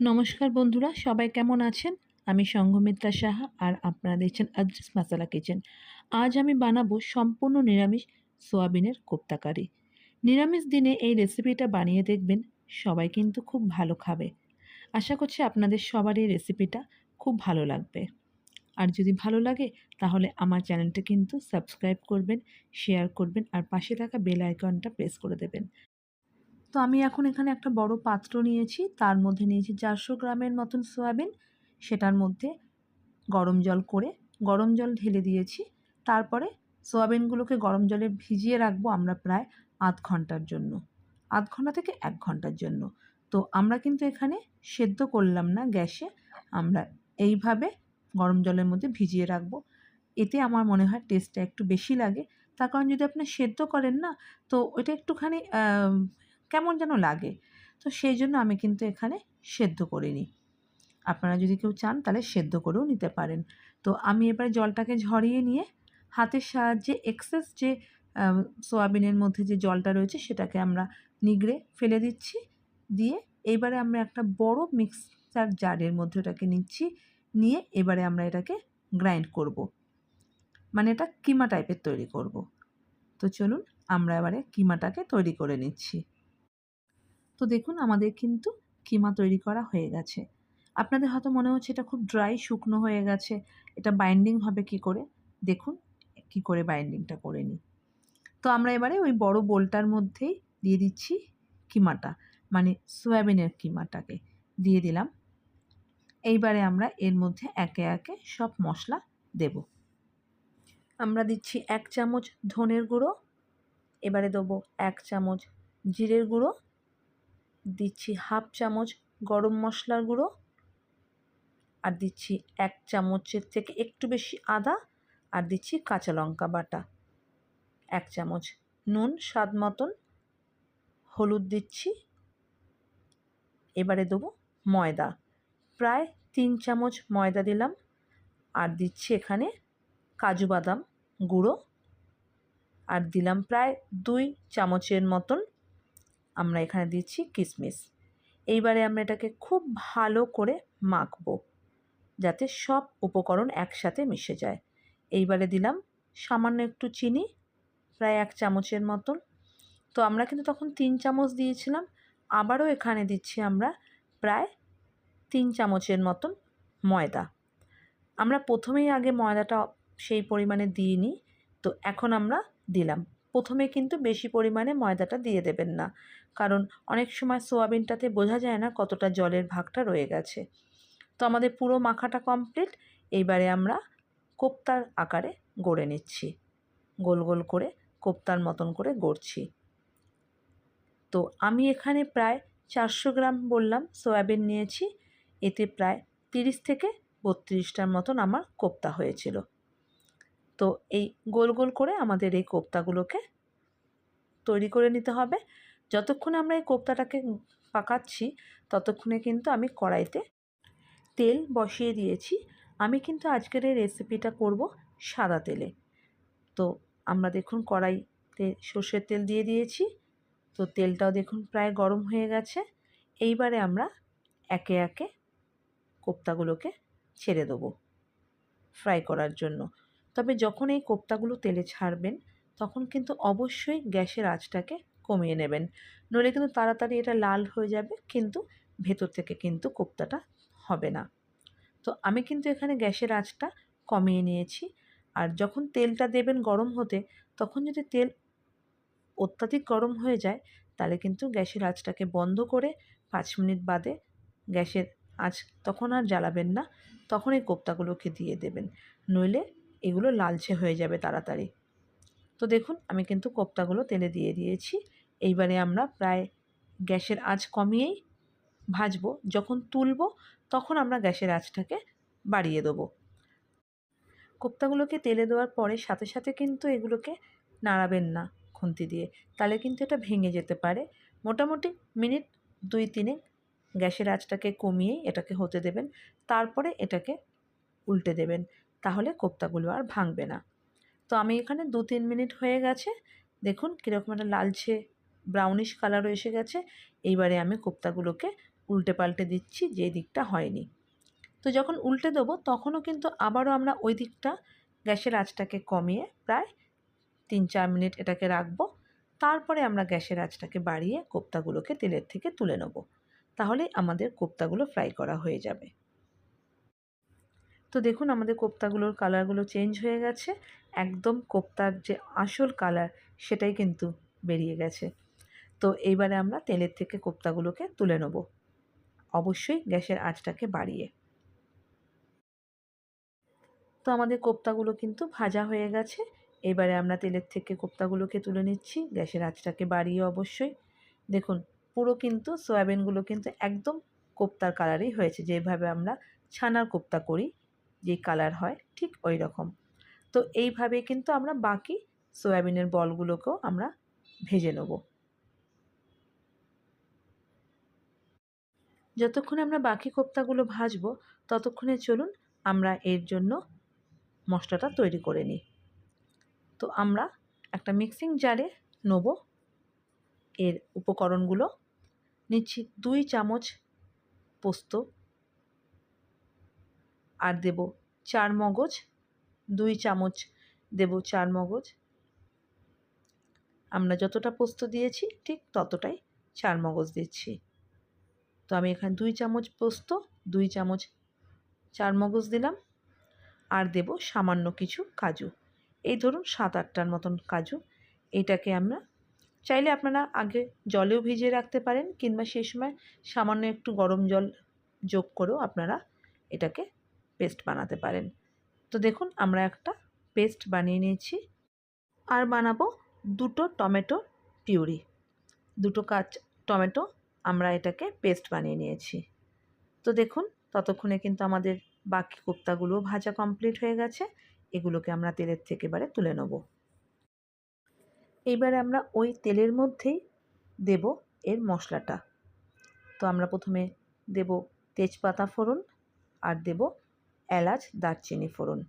নমস্কার বন্ধুরা, সবাই কেমন আছেন? আমি সঙ্ঘমিত্রা সাহা আর আপনারা দেখছেন আদ্রিস মাসালা কিচেন। আজ আমি বানাবো সম্পূর্ণ নিরামিষ সোয়াবিনের কোপ্তা কারি। নিরামিষ দিনে এই রেসিপিটা বানিয়ে দেখবেন, সবাই কিন্তু খুব ভালো খাবে। আশা করছি আপনাদের সবার এই রেসিপিটা খুব ভালো লাগবে। আর যদি ভালো লাগে, তাহলে আমার চ্যানেলটা কিন্তু সাবস্ক্রাইব করবেন, শেয়ার করবেন আর পাশে থাকা বেল আইকনটা প্রেস করে দেবেন। তো আমি এখন এখানে একটা বড় পাত্র নিয়েছি। তার মধ্যে নিয়েছি চারশো গ্রামের মতন সয়াবিন। সেটার মধ্যে গরম জল করে, গরম জল ঢেলে দিয়েছি। তারপরে সোয়াবিনগুলোকে গরম জলে ভিজিয়ে রাখব আমরা প্রায় আধ ঘণ্টার জন্য। আধ ঘণ্টা থেকে এক ঘণ্টার জন্য। তো আমরা কিন্তু এখানে সেদ্ধ করলাম না গ্যাসে। আমরা এইভাবে গরম জলের মধ্যে ভিজিয়ে রাখব। এতে আমার মনে হয় টেস্টটা একটু বেশি লাগে। তার কারণ যদি আপনি সেদ্ধ করেন না, তো ওইটা একটুখানি কেমন যেন লাগে। তো সেই জন্য আমি কিন্তু এখানে সেদ্ধ করিনি। আপনারা যদি কেউ চান তাহলে সেদ্ধ করেও নিতে পারেন। তো আমি এবার জলটাকে ঝরিয়ে নিয়ে হাতের সাহায্যে এক্সেস যে সোয়াবিনের মধ্যে যে জলটা রয়েছে সেটাকে আমরা নিগড়ে ফেলে দিচ্ছি। দিয়ে এবারে আমরা একটা বড় মিক্সার জারের মধ্যে ওটাকে নিচ্ছি। নিয়ে এবারে আমরা এটাকে গ্রাইন্ড করব। মানে এটা কিমা টাইপের তৈরি করব। তো চলুন আমরা এবারে কিমাটাকে তৈরি করে নিচ্ছি। তো দেখুন আমাদের কিন্তু কিমা তৈরি করা হয়ে গেছে। আপনাদের হয়তো মনে হচ্ছে এটা খুব ড্রাই শুকনো হয়ে গেছে। এটা বাইন্ডিং হবে কি করে? দেখুন কি করে বাইন্ডিংটা করে নিই। তো আমরা এবারে ওই বড় বোলটার মধ্যেই দিয়ে দিচ্ছি কিমাটা মানে সয়াবিনের কিমাটাকে দিয়ে দিলাম। এইবারে আমরা এর মধ্যে একে একে সব মশলা দেব। আমরা দিচ্ছি এক চামচ ধনের গুঁড়ো, এবারে দেবো এক চামচ জিরের গুঁড়ো দিচ্ছি হাফ চামচ গরম মশলার গুঁড়ো আর দিচ্ছি এক চামচের থেকে একটু বেশি আদা আর দিচ্ছি কাঁচা লঙ্কা বাটা। এক চামচ নুন স্বাদ মতন হলুদ দিচ্ছি। এবারে দেবো ময়দা। প্রায় তিন চামচ ময়দা দিলাম আর দিচ্ছি এখানে কাজু বাদাম গুঁড়ো। আর দিলাম প্রায় দুই চামচের মতন আমরা এখানে দিচ্ছি কিশমিশ এইবারে আমরা এটাকে খুব ভালো করে মাখবো, যাতে সব উপকরণ একসাথে মিশে যায়। এইবারে দিলাম সামান্য একটু চিনি, প্রায় এক চামচের মতন। তো আমরা কিন্তু তখন তিন চামচ দিয়েছিলাম, আবারও এখানে দিচ্ছি আমরা প্রায় তিন চামচের মতন ময়দা। আমরা প্রথমেই আগে ময়দাটা সেই পরিমাণে দিইনি, তো এখন আমরা দিলাম। প্রথমে কিন্তু বেশি পরিমাণে ময়দাটা দিয়ে দেবেন না। কারণ অনেক সময় সোয়াবিনটাতে বোঝা যায় না কতটা জলের ভাগটা রয়ে গেছে। তো আমাদের পুরো মাখাটা কমপ্লিট। এইবারে আমরা কোপ্তার আকারে গড়ে নিচ্ছি। গোল গোল করে কোপ্তার মতন করে গড়ছি। তো আমি এখানে প্রায় চারশো গ্রাম বললাম সয়াবিন নিয়েছি। এতে প্রায় তিরিশ থেকে বত্রিশটার মতন আমার কোপ্তা হয়েছিল। তো এই গোল গোল করে আমাদের এই কোপ্তাগুলোকে তৈরি করে নিতে হবে। যতক্ষণে আমরা এই কোপ্তাটাকে পাকাচ্ছি, ততক্ষণে কিন্তু আমি কড়াইতে তেল বসিয়ে দিয়েছি। আমি কিন্তু আজকের এই রেসিপিটা করব সাদা তেলে। তো আমরা দেখুন কড়াইতে সর্ষের তেল দিয়ে দিয়েছি। তো তেলটাও দেখুন প্রায় গরম হয়ে গেছে। এইবারে আমরা একে একে কোপ্তাগুলোকে ছেড়ে দেবো ফ্রাই করার জন্য। তবে যখন এই কোপ্তাগুলো তেলে ছাড়বেন, তখন কিন্তু অবশ্যই গ্যাসের আঁচটাকে কমিয়ে নেবেন। নইলে কিন্তু তাড়াতাড়ি এটা লাল হয়ে যাবে, কিন্তু ভেতর থেকে কিন্তু কোপ্তাটা হবে না। তো আমি কিন্তু এখানে গ্যাসের আঁচটা কমিয়ে নিয়েছি। আর যখন তেলটা দেবেন গরম হতে, তখন যদি তেল অত্যাধিক গরম হয়ে যায়, তাহলে কিন্তু গ্যাসের আঁচটাকে বন্ধ করে পাঁচ মিনিট বাদে গ্যাসের আঁচ তখন আর জ্বালাবেন না। তখন এই কোপ্তাগুলোকে দিয়ে দেবেন। নইলে এগুলো লালচে হয়ে যাবে তাড়াতাড়ি। তো দেখুন, আমি কিন্তু কোপ্তাগুলো তেলে দিয়ে দিয়েছি। এইবারে আমরা প্রায় গ্যাসের আঁচ কমিয়েই ভাজবো। যখন তুলব, তখন আমরা গ্যাসের আঁচটাকে বাড়িয়ে দেবো। কোপ্তাগুলোকে তেলে দেওয়ার পরে সাথে সাথে কিন্তু এগুলোকে নাড়াবেন না খুন্তি দিয়ে। তাহলে কিন্তু এটা ভেঙে যেতে পারে। মোটামুটি মিনিট দুই তিনে গ্যাসের আঁচটাকে কমিয়ে এটাকে হতে দেবেন। তারপরে এটাকে উল্টে দেবেন। তাহলে কোপ্তাগুলো আর ভাঙবে না। তো আমি এখানে দু তিন মিনিট হয়ে গেছে। দেখুন কীরকম একটা লালচে ব্রাউনিশ কালারও এসে গেছে। এইবারে আমি কোপ্তাগুলোকে উল্টে পাল্টে দিচ্ছি, যে দিকটা হয়নি। তো যখন উল্টে দেবো, তখনও কিন্তু আবারও আমরা ওই দিকটা গ্যাসের আঁচটাকে কমিয়ে প্রায় তিন চার মিনিট এটাকে রাখব। তারপরে আমরা গ্যাসের আঁচটাকে বাড়িয়ে কোপ্তাগুলোকে তেলের থেকে তুলে নেব। তাহলে আমাদের কোপ্তাগুলো ফ্রাই করা হয়ে যাবে। তো দেখুন আমাদের কোপ্তাগুলোর কালারগুলো চেঞ্জ হয়ে গেছে। একদম কোপ্তার যে আসল কালার সেটাই কিন্তু বেরিয়ে গেছে। তো এইবারে আমরা তেলের থেকে কোপ্তাগুলোকে তুলে নেব। অবশ্যই গ্যাসের আঁচটাকে বাড়িয়ে। তো আমাদের কোপ্তাগুলো কিন্তু ভাজা হয়ে গেছে। এবারে আমরা তেলের থেকে কোপ্তাগুলোকে তুলে নিচ্ছি। গ্যাসের আঁচটাকে বাড়িয়ে অবশ্যই। দেখুন, পুরো কিন্তু সয়াবিনগুলো কিন্তু একদম কোপ্তার কালারই হয়েছে। যেভাবে আমরা ছানার কোপ্তা করি যে কালার হয় ঠিক ওই রকম তো এইভাবে কিন্তু আমরা বাকি সয়াবিনের বলগুলোকেও আমরা ভেজে নেব। যতক্ষণ আমরা বাকি কোপ্তাগুলো ভাজবো, ততক্ষণে চলুন আমরা এর জন্য মশলাটা তৈরি করে নিই। তো আমরা একটা মিক্সিং জারে নেব এর উপকরণগুলো। নিচ্ছি দুই চামচ পোস্ত। আর দেব চার মগজ, দুই চামচ দেব চার মগজ। আমরা যতটা পোস্ত দিয়েছি, ঠিক ততটাই চার মগজ দিচ্ছি। তো আমি এখানে দুই চামচ পোস্ত, দুই চামচ চার মগজ দিলাম। আর দেব সামান্য কিছু কাজু। এই ধরুন সাত আটটার মতন কাজু। এটাকে আমরা চাইলে আপনারা আগে জলেও ভিজিয়ে রাখতে পারেন, কিংবা সেই সময় সামান্য একটু গরম জল যোগ করেও আপনারা এটাকে পেস্ট বানাতে পারেন। তো দেখুন, আমরা একটা পেস্ট বানিয়ে নিয়েছি। আর বানাবো দুটো টমেটো পিউরি। দুটো কাঁচ টমেটো আমরা এটাকে পেস্ট বানিয়ে নিয়েছি। তো দেখুন, ততক্ষণে কিন্তু আমাদের বাকি কোপ্তাগুলোও ভাজা কমপ্লিট হয়ে গেছে। এগুলোকে আমরা তেলের থেকে এবারে তুলে নেব। এইবারে আমরা ওই তেলের মধ্যেই দেব এর মশলাটা। তো আমরা প্রথমে দেব তেজপাতা ফোড়ন আর দেব এলাচ, দারচিনি, ফোড়ন।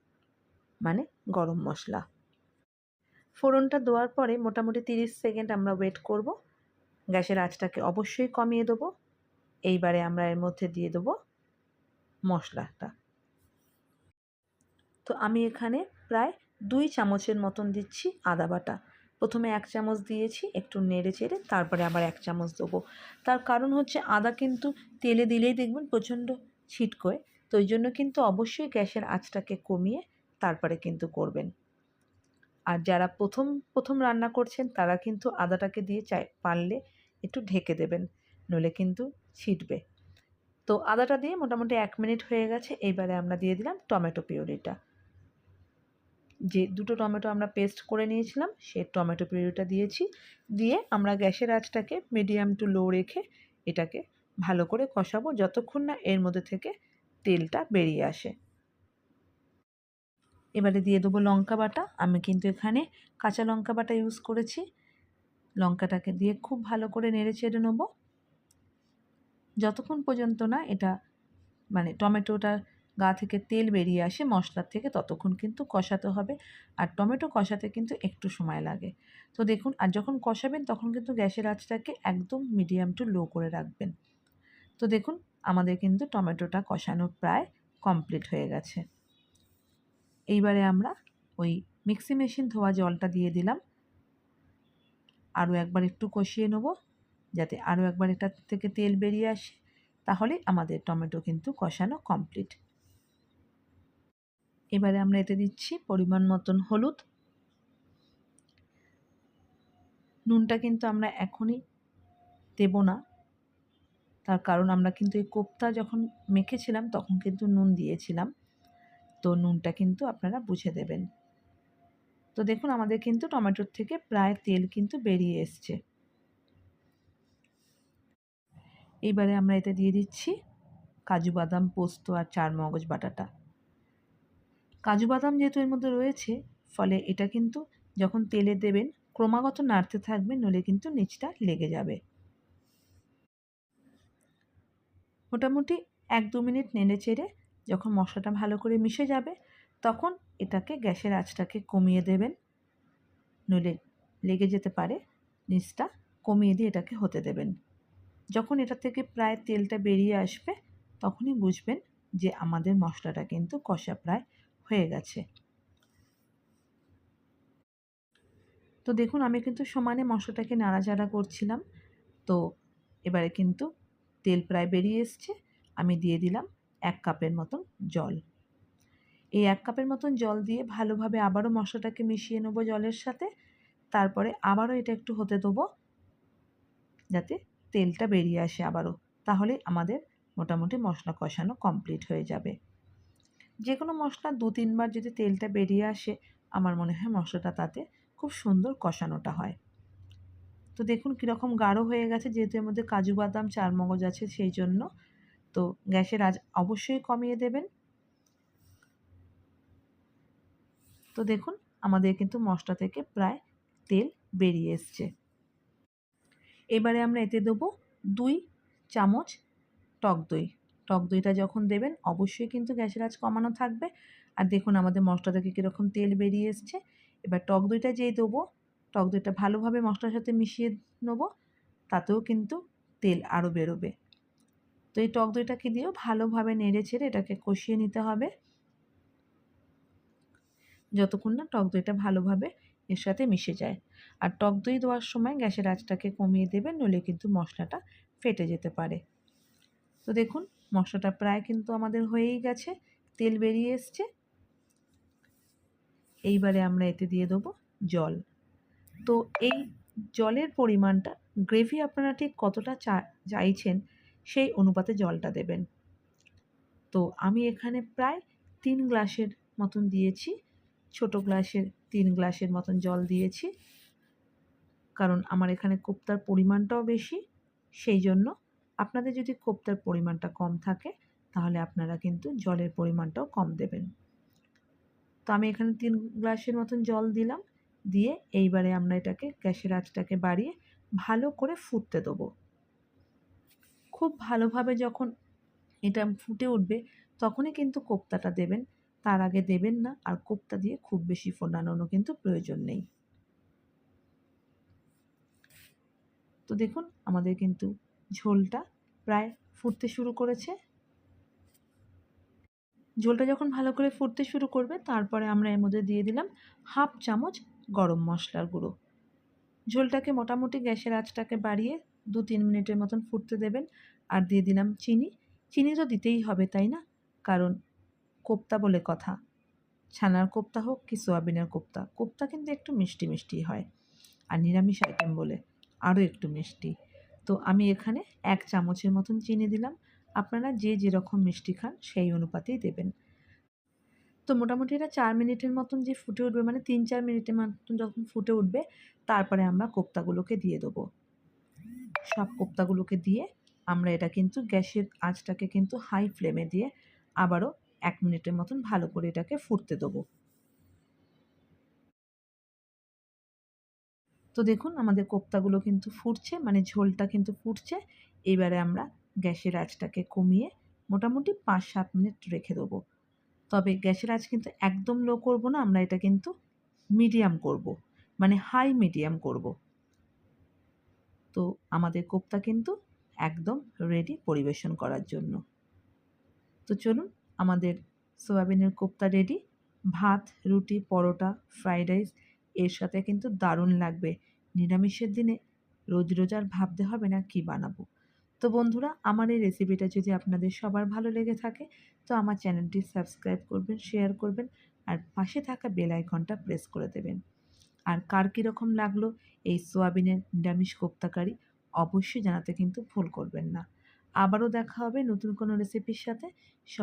মানে গরম মশলা। ফোড়নটা দেওয়ার পরে মোটামুটি তিরিশ সেকেন্ড আমরা ওয়েট করব। গ্যাসের আঁচটাকে অবশ্যই কমিয়ে দেবো। এইবারে আমরা এর মধ্যে দিয়ে দেবো মশলাটা। তো আমি এখানে প্রায় দুই চামচের মতন দিচ্ছি আদা বাটা। প্রথমে এক চামচ দিয়েছি, একটু নেড়ে চেড়ে, তারপরে আবার এক চামচ দেবো। তার কারণ হচ্ছে আদা কিন্তু তেলে দিলেই দেখবেন প্রচণ্ড ছিটকোয়। তো ওই জন্য কিন্তু অবশ্যই গ্যাসের আঁচটাকে কমিয়ে তারপরে কিন্তু করবেন। আর যারা প্রথম প্রথম রান্না করছেন, তারা কিন্তু আদাটাকে দিয়ে চাই পারলে একটু ঢেকে দেবেন, নইলে কিন্তু ছিটবে। তো আদাটা দিয়ে মোটামুটি এক মিনিট হয়ে গেছে, এইবারে আমরা দিয়ে দিলাম টমেটো পিউরিটা। যে দুটো টমেটো আমরা পেস্ট করে নিয়েছিলাম, সেই টমেটো পিউরিটা দিয়েছি। দিয়ে আমরা গ্যাসের আঁচটাকে মিডিয়াম টু লো রেখে এটাকে ভালো করে কষাবো, যতক্ষণ না এর মধ্যে থেকে তেলটা বেরিয়ে আসে। এবারে দিয়ে দেবো লঙ্কা বাটা। আমি কিন্তু এখানে কাঁচা লঙ্কা বাটা ইউজ করেছি। লঙ্কাটাকে দিয়ে খুব ভালো করে নেড়ে চেড়ে নেব। যতক্ষণ পর্যন্ত না এটা মানে টমেটোটার গা থেকে তেল বেরিয়ে আসে মশলার থেকে ততক্ষণ কিন্তু কষাতে হবে। আর টমেটো কষাতে কিন্তু একটু সময় লাগে। তো দেখুন, আর যখন কষাবেন তখন কিন্তু গ্যাসের আঁচটাকে একদম মিডিয়াম টু লো করে রাখবেন। তো দেখুন আমাদের কিন্তু টমেটোটা কষানো প্রায় কমপ্লিট হয়ে গেছে। এইবারে আমরা ওই মিক্সি মেশিন ধোয়া জলটা দিয়ে দিলাম। আরও একবার একটু কষিয়ে নেব যাতে আরও একবার এটা থেকে তেল বেরিয়ে আসে। তাহলে আমাদের টমেটো কিন্তু কষানো কমপ্লিট এবারে আমরা এতে দিচ্ছি পরিমাণ মতন হলুদ। নুনটা কিন্তু আমরা এখনই দেব না। তার কারণ আমরা কিন্তু এই কোপ্তা যখন মেখেছিলাম, তখন কিন্তু নুন দিয়েছিলাম। তো নুনটা কিন্তু আপনারা বুঝে দেবেন। তো দেখুন, আমাদের কিন্তু টমেটোর থেকে প্রায় তেল কিন্তু বেরিয়ে এসছে। এইবারে আমরা এতে দিয়ে দিচ্ছি কাজু বাদাম, পোস্ত আর চার মগজ বাটাটা। কাজু বাদাম যেহেতু এর মধ্যে রয়েছে, ফলে এটা কিন্তু যখন তেলে দেবেন, ক্রমাগত নাড়তে থাকবে নলে কিন্তু নিচটা লেগে যাবে। মোটামুটি এক দু মিনিট নেড়ে চেড়ে যখন মশলাটা ভালো করে মিশে যাবে, তখন এটাকে গ্যাসের আঁচটাকে কমিয়ে দেবেন। নইলে লেগে যেতে পারে, নিচটা কমিয়ে দিয়ে এটাকে হতে দেবেন। যখন এটা থেকে প্রায় তেলটা বেরিয়ে আসবে, তখনই বুঝবেন যে আমাদের মশলাটা কিন্তু কষা প্রায় হয়ে গেছে। তো দেখুন, আমি কিন্তু সমানে মশলাটাকে নাড়াচাড়া করছিলাম। তো এবারে কিন্তু তেল প্রায় বেরিয়ে এসছে। আমি দিয়ে দিলাম এক কাপের মতন জল। এই এক কাপের মতন জল দিয়ে ভালোভাবে আবারও মশলাটাকে মিশিয়ে নেব জলের সাথে। তারপরে আবারও এটা একটু হতে দেবো যাতে তেলটা বেরিয়ে আসে আবারও। তাহলে আমাদের মোটামুটি মশলা কষানো কমপ্লিট হয়ে যাবে। যে কোনো মশলা দু, তিনবার যদি তেলটা বেরিয়ে আসে, আমার মনে হয় মশলাটা তাতে খুব সুন্দর কষানোটা হয়। তো দেখুন কীরকম গাঢ় হয়ে গেছে, যেহেতু এর মধ্যে কাজু বাদাম, চার মগজ আছে সেই জন্য। তো গ্যাসের আজ অবশ্যই কমিয়ে দেবেন। তো দেখুন আমাদের কিন্তু মশলা থেকে প্রায় তেল বেরিয়ে এসছে। এবারে আমরা এতে দেবো দুই চামচ টক দই। টক দইটা যখন দেবেন অবশ্যই কিন্তু গ্যাসের আঁচ কমানো থাকবে। আর দেখুন আমাদের মশলা থেকে কীরকম তেল বেরিয়ে এসছে। এবার টক দইটা যেই দেবো টক দইটা ভালোভাবে মশলার সাথে মিশিয়ে নেব, তাতেও কিন্তু তেল আরও বেরোবে। তো এই টক দইটাকে দিয়েও ভালোভাবে নেড়ে ছেড়ে এটাকে কষিয়ে নিতে হবে। যতক্ষণ না টক দইটা ভালোভাবে এর সাথে মিশে যায়। আর টক দই দেওয়ার সময় গ্যাসের আঁচটাকে কমিয়ে দেবেন, নইলে কিন্তু মশলাটা ফেটে যেতে পারে। তো দেখুন, মশলাটা প্রায় কিন্তু আমাদের হয়েই গেছে, তেল বেরিয়ে এসছে। এইবারে আমরা এতে দিয়ে দেবো জল। তো এই জলের পরিমাণটা গ্রেভি আপনারা ঠিক কতটা চা, চাইছেন সেই অনুপাতে জলটা দেবেন। তো আমি এখানে প্রায় তিন গ্লাসের মতন দিয়েছি, ছোট গ্লাসের, তিন গ্লাসের মতন জল দিয়েছি। কারণ আমার এখানে কোপ্তার পরিমাণটাও বেশি, সেই জন্য আপনাদের যদি কোপ্তার পরিমাণটা কম থাকে, তাহলে আপনারা কিন্তু জলের পরিমাণটাও কম দেবেন। তো আমি এখানে তিন গ্লাসের মতন জল দিলাম। দিয়ে এইবারে আমরা এটাকে গ্যাসের আঁচটাকে বাড়িয়ে ভালো করে ফুটতে দেবো। খুব ভালোভাবে যখন এটা ফুটে উঠবে তখনই কিন্তু কোপ্তাটা দেবেন। তার আগে দেবেন না, আর কোপ্তা দিয়ে খুব বেশি ফোটানোরও কিন্তু প্রয়োজন নেই। তো দেখুন, আমাদের কিন্তু ঝোলটা প্রায় ফুটতে শুরু করেছে। ঝোলটা যখন ভালো করে ফুটতে শুরু করবে, তারপরে আমরা এর মধ্যে দিয়ে দিলাম হাফ চামচ গরম মশলার গুঁড়ো। ঝোলটাকে মোটামুটি গ্যাসের আঁচটাকে বাড়িয়ে দু তিন মিনিটের মতন ফুটতে দেবেন। আর দিয়ে দিলাম চিনি। চিনি তো দিতেই হবে, তাই না? কারণ কোপ্তা বলে কথা। ছানার কোপ্তা হোক কি সোয়াবিনের কোপ্তা কোপ্তা কিন্তু একটু মিষ্টি মিষ্টি হয়। আর নিরামিষ আইটেম বলে আরও একটু মিষ্টি। তো আমি এখানে এক চামচের মতন চিনি দিলাম। আপনারা যে যেরকম মিষ্টি খান সেই অনুপাতেই দেবেন। তো মোটামুটি এটা চার মিনিটের মতন যে ফুটে উঠবে মানে তিন চার মিনিটের মতন যখন ফুটে উঠবে, তারপরে আমরা কোপ্তাগুলোকে দিয়ে দেবো। সব কোপ্তাগুলোকে দিয়ে আমরা এটা কিন্তু গ্যাসের আঁচটাকে কিন্তু হাই ফ্লেমে দিয়ে আবারও এক মিনিটের মতন ভালো করে এটাকে ফুটতে দেবো। তো দেখুন, আমাদের কোপ্তাগুলো কিন্তু ফুটছে মানে ঝোলটা কিন্তু ফুটছে। এবারে আমরা গ্যাসের আঁচটাকে কমিয়ে মোটামুটি পাঁচ সাত মিনিট রেখে দেবো। তবে গ্যাসের আঁচ কিন্তু একদম লো করব না, আমরা এটা কিন্তু মিডিয়াম করব। মানে হাই মিডিয়াম করব। তো আমাদের কোপ্তা কিন্তু একদম রেডি পরিবেশন করার জন্য। তো চলুন, আমাদের সোয়াবিনের কোপ্তা রেডি ভাত, রুটি, পরোটা ফ্রাইড রাইস এর সাথে কিন্তু দারুণ লাগবে। নিরামিষের দিনে রোজ রোজ আর ভাবতে হবে না কি বানাবো। তো বন্ধুরা, আমার এই রেসিপিটা যদি আপনাদের সবার ভালো লেগে থাকে, তো আমার চ্যানেলটি সাবস্ক্রাইব করবেন শেয়ার করবেন আর পাশে থাকা বেল আইকনটা প্রেস করে দেবেন। আর কার কীরকম লাগল এই সোয়াবিনের নিরামিষ কোপ্তাকারি, অবশ্যই জানাতে কিন্তু ভুল করবেন না। আবারও দেখা হবে নতুন কোনো রেসিপির সাথে। সব